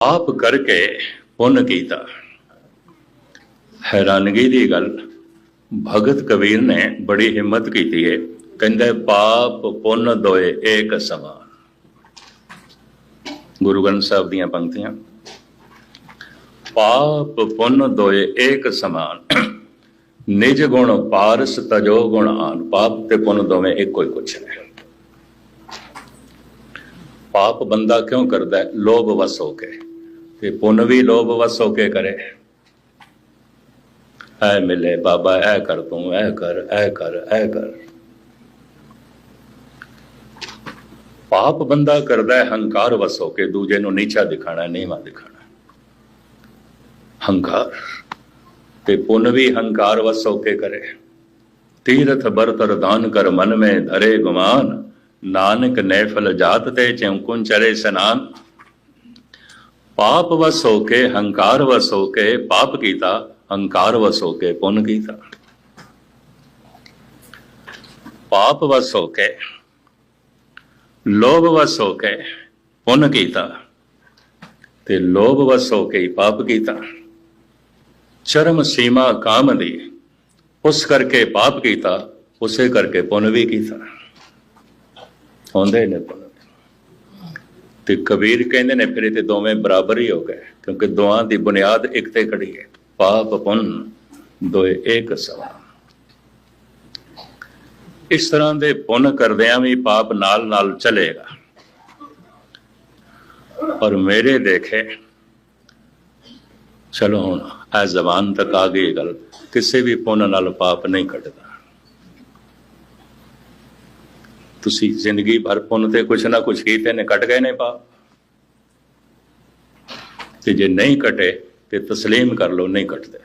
ਆਪ ਕਰਕੇ ਪੁੰਨ ਕੀਤਾ। ਹੈਰਾਨਗੀ ਦੀ ਗੱਲ। ਭਗਤ ਕਬੀਰ ਨੇ ਬੜੀ ਹਿੰਮਤ ਕੀਤੀ ਹੈ ਕਹਿੰਦੇ, ਪਾਪ ਪੁੰਨ ਦੋਏ ਏਕ ਸਮਾਨ ਗੁਰੂ ਗ੍ਰੰਥ ਸਾਹਿਬ ਦੀਆਂ ਪੰਕਤੀਆਂ। ਪਾਪ ਪੁੰਨ ਦੋਏ ਏਕ ਸਮਾਨ। ਨਿਜ ਗੁਣ ਪਾਰਸ ਤਜੋ ਗੁਣ ਆਨ। ਪਾਪ ਤੇ ਪੁੰਨ ਦੋਵੇਂ ਇੱਕੋ ਹੀ ਕੁਛ ਨੇ। ਪਾਪ ਬੰਦਾ ਕਿਉਂ ਕਰਦਾ? ਹੈ ਲੋਭ ਵਸ ਹੋ ਕੇ। ਤੇ ਪੁੰਨ ਵੀ ਲੋਭ ਵਸੋ ਕੇ ਕਰੇ। ਐ ਮਿਲੇ ਬਾਬਾ, ਐ ਕਰ ਤੂੰ, ਐ ਕਰ ਐ ਕਰ ਐ ਕਰ। ਪਾਪ ਬੰਦਾ ਕਰਦਾ ਹੈ, ਹੰਕਾਰ ਵਸੋ ਕੇ ਦੂਜੇ ਨੂੰ ਨੀਚਾ ਦਿਖਾਣਾ, ਨੀਵਾਂ ਦਿਖਾਣਾ। ਹੰਕਾਰ। ਤੇ ਪੁੰਨ ਵੀ ਹੰਕਾਰ ਵਸੋ ਕੇ ਕਰੇ। ਤੀਰਥ ਬਰਤਰ ਦਾਨ ਕਰ ਮਨ ਮੇ ਧਰੇ ਗੁਮਾਨ। ਨਾਨਕ ਨੈਫਲ ਜਾਤ ਤੇ ਚੌਂਕੁਨ ਚਰੇ ਸਨਾਨ। ਪਾਪ ਵਸ ਹੋ ਕੇ, ਹੰਕਾਰ ਵਸ ਹੋ ਕੇ, ਪਾਪ ਕੀਤਾ, ਹੰਕਾਰ ਵਸ ਹੋ ਕੇ, ਪੁੰਨ ਕੀਤਾ। ਪਾਪ ਵਸ ਹੋ ਕੇ, ਲੋਭ ਵਸ ਹੋ ਕੇ, ਪੁੰਨ ਕੀਤਾ ਤੇ ਲੋਭ ਵਸ ਹੋ ਕੇ ਪਾਪ ਕੀਤਾ। ਚਰਮ ਸੀਮਾ ਕਾਮ ਦੀ, ਉਸ ਕਰਕੇ ਪਾਪ ਕੀਤਾ, ਉਸੇ ਕਰਕੇ ਪੁੰਨ ਵੀ ਕੀਤਾ। ਹੁੰਦੇ ਨੇ ਪੁੰਨ। ਤੇ ਕਬੀਰ ਕਹਿੰਦੇ ਨੇ, ਫਿਰ ਇਹ ਤੇ ਦੋਵੇਂ ਬਰਾਬਰ ਹੀ ਹੋ ਗਏ, ਕਿਉਂਕਿ ਦੋਹਾਂ ਦੀ ਬੁਨਿਆਦ ਇੱਕ ਤੇ ਖੜੀ ਹੈ। ਪਾਪ ਪੁੰਨ, ਦੋਏ ਇੱਕ ਸਮਾਨ ਇਸ ਤਰ੍ਹਾਂ ਦੇ ਪੁੰਨ ਕਰਦਿਆਂ ਵੀ ਪਾਪ ਨਾਲ ਨਾਲ ਚਲੇਗਾ। ਪਰ ਮੇਰੇ ਦੇਖੇ, ਚਲੋ ਹੁਣ ਐ ਜ਼ਬਾਨ ਤੱਕ ਆ ਗਈ ਗੱਲ, ਕਿਸੇ ਵੀ ਪੁੰਨ ਨਾਲ ਪਾਪ ਨਹੀਂ ਕੱਟਦਾ ਤੁਸੀਂ ਜ਼ਿੰਦਗੀ ਭਰ ਪੁੰਨ ਤੇ ਕੁਛ ਨਾ ਕੁਛ ਕੀਤੇ ਨੇ ਕੱਟ ਗਏ ਨੇ ਪਾਪ। ਤੇ ਜੇ ਨਹੀਂ ਕਟੇ, ਤੇ ਤਸਲੀਮ ਕਰ ਲਓ, ਨਹੀਂ ਕੱਟਦੇ।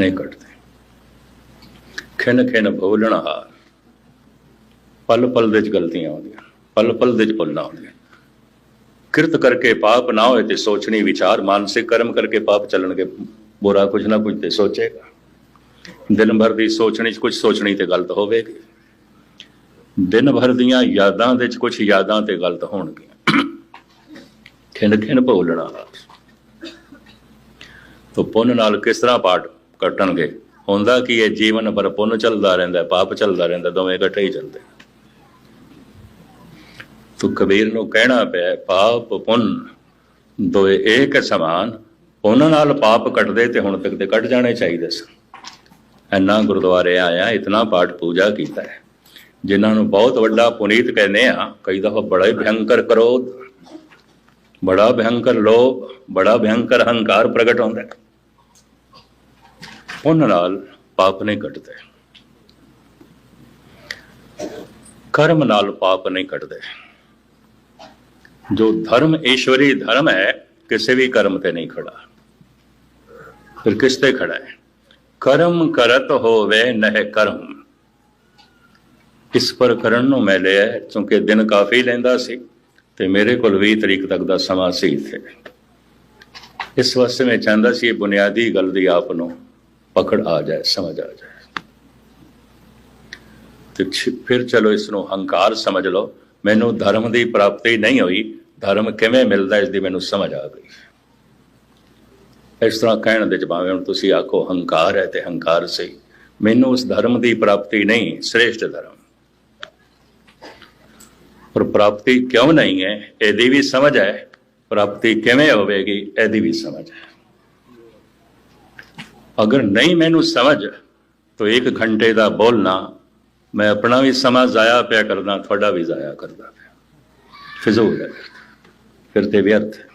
ਨਹੀਂ ਕੱਟਦੇ। ਖਿਨ ਖਿਨ ਭੁੱਲਣ ਹਾਰ ਪਲ ਪਲ ਦੇ ਵਿੱਚ ਗਲਤੀਆਂ ਆਉਂਦੀਆਂ ਪਲ ਪਲ ਦੇ ਚ ਭੁੱਲਣਾ ਆਉਂਦੀਆਂ। ਕਿਰਤ ਕਰਕੇ ਪਾਪ ਨਾ ਹੋਏ ਤੇ ਸੋਚਣੀ ਵਿਚਾਰ, ਮਾਨਸਿਕ ਕਰਮ ਕਰਕੇ ਪਾਪ ਚੱਲਣਗੇ, ਬੁਰਾ ਕੁਝ ਨਾ ਕੁਝ ਤੇ ਸੋਚੇਗਾ। ਦਿਨ ਭਰ ਦੀ ਸੋਚਣੀ ਚ ਕੁਝ ਸੋਚਣੀ ਤੇ ਗਲਤ ਹੋਵੇਗੀ। ਦਿਨ ਭਰ ਦੀਆਂ ਯਾਦਾਂ ਦੇ ਚ ਕੁਝ ਯਾਦਾਂ ਤੇ ਗਲਤ ਹੋਣਗੀਆਂ। ਖਿੰਡ ਖਿੰਡ ਭੁੱਲਣਾ। ਤੋ ਪੁੰਨ ਨਾਲ ਕਿਸ ਤਰ੍ਹਾਂ ਪਾਠ ਕੱਟਣਗੇ? ਹੁੰਦਾ ਕੀ ਇਹ ਜੀਵਨ ਭਰ ਪੁੰਨ ਚੱਲਦਾ ਰਹਿੰਦਾ ਪਾਪ ਚੱਲਦਾ ਰਹਿੰਦਾ ਦੋਵੇਂ ਇਕੱਠੇ ਹੀ ਚੱਲਦੇ ਤੋ ਕਬੀਰ ਨੂੰ ਕਹਿਣਾ ਪਿਆ, ਪਾਪ, ਪੁੰਨ ਦੋਏ ਏਕ ਸਮਾਨ। ਪੁੰਨ ਨਾਲ ਪਾਪ ਕੱਟਦੇ ਤੇ ਹੁਣ ਤੱਕ ਦੇ ਕੱਟ ਜਾਣੇ ਚਾਹੀਦੇ ਸਨ। ਇੰਨਾ ਗੁਰਦੁਆਰੇ ਆਇਆ, ਇਤਨਾ ਪਾਠ ਪੂਜਾ ਕੀਤਾ ਹੈ। ਜਿਨ੍ਹਾਂ ਨੂੰ ਬਹੁਤ ਵੱਡਾ ਪੁਨੀਤ ਕਹਿੰਦੇ ਆ, ਕਈ ਦਫਾ ਬੜਾ ਹੀ ਭਯੰਕਰ ਕਰੋਧ ਬੜਾ ਭਯੰਕਰ ਲੋਭ, ਬੜਾ ਭਯੰਕਰ ਹੰਕਾਰ ਪ੍ਰਗਟ ਹੁੰਦਾ ਉਹਨਾਂ ਨਾਲ ਪਾਪ ਨਹੀਂ ਕੱਟਦੇ ਕਰਮ ਨਾਲ ਪਾਪ ਨਹੀਂ ਕੱਟਦੇ ਜੋ ਧਰਮ ਈਸ਼ਵਰੀ ਧਰਮ ਹੈ, ਕਿਸੇ ਵੀ ਕਰਮ ਤੇ ਨਹੀਂ ਖੜਾ। ਫਿਰ ਕਿਸ ਤੇ ਖੜਾ ਹੈ? ਕਰਮ ਕਰਤ ਹੋਵੇ ਨਹਿ ਕਰਮ। ਇਸ ਪਰ ਕਰਨ ਨੂੰ ਮੈਂ ਲਿਆ ਕਿਉਂਕਿ ਦਿਨ ਕਾਫੀ ਲੈਂਦਾ ਸੀ ਤੇ ਮੇਰੇ ਕੋਲ 20 ਤਰੀਕ ਤੱਕ ਦਾ ਸਮਾਂ ਸੀ ਇੱਥੇ। ਇਸ ਵਾਸਤੇ ਮੈਂ ਚਾਹੁੰਦਾ ਸੀ ਇਹ ਬੁਨਿਆਦੀ ਗੱਲ ਦੀ ਆਪ ਨੂੰ ਪਕੜ ਆ ਜਾਏ, ਸਮਝ ਆ ਜਾਏ। ਤੇ ਫਿਰ ਚਲੋ ਇਸ ਨੂੰ ਹੰਕਾਰ ਸਮਝ ਲਓ। ਮੈਨੂੰ ਧਰਮ ਦੀ ਪ੍ਰਾਪਤੀ ਨਹੀਂ ਹੋਈ। ਧਰਮ ਕਿਵੇਂ ਮਿਲਦਾ ਇਸ ਦੀ ਮੈਨੂੰ ਸਮਝ ਆ ਗਈ। ਇਸ ਤਰ੍ਹਾਂ ਕਹਿਣ ਦੇ ਜਵਾਬ ਹੁਣ ਤੁਸੀਂ ਆਖੋ ਹੰਕਾਰ ਹੈ ਤੇ ਹੰਕਾਰ ਸਹੀ। ਮੈਨੂੰ ਉਸ ਧਰਮ ਦੀ ਪ੍ਰਾਪਤੀ ਨਹੀਂ, ਸ੍ਰੇਸ਼ਟ ਧਰਮ। ਪਰ ਪ੍ਰਾਪਤੀ ਕਿਉਂ ਨਹੀਂ ਹੈ? ਇਹਦੀ ਵੀ ਸਮਝ ਹੈ। ਪ੍ਰਾਪਤੀ ਕਿਵੇਂ ਹੋਵੇਗੀ, ਇਹਦੀ ਵੀ ਸਮਝ ਹੈ। ਅਗਰ ਨਹੀਂ ਮੈਨੂੰ ਸਮਝ, ਤਾਂ ਇੱਕ ਘੰਟੇ ਦਾ ਬੋਲਣਾ, ਮੈਂ ਆਪਣਾ ਵੀ ਸਮਾਂ ਜ਼ਾਇਆ ਪਿਆ ਕਰਦਾ, ਤੁਹਾਡਾ ਵੀ ਜ਼ਾਇਆ ਕਰਦਾ ਪਿਆ। ਫਿਜ਼ੂਲ ਹੈ। ਫਿਰ ਤੇ ਵਿਅਰਥ ਹੈ।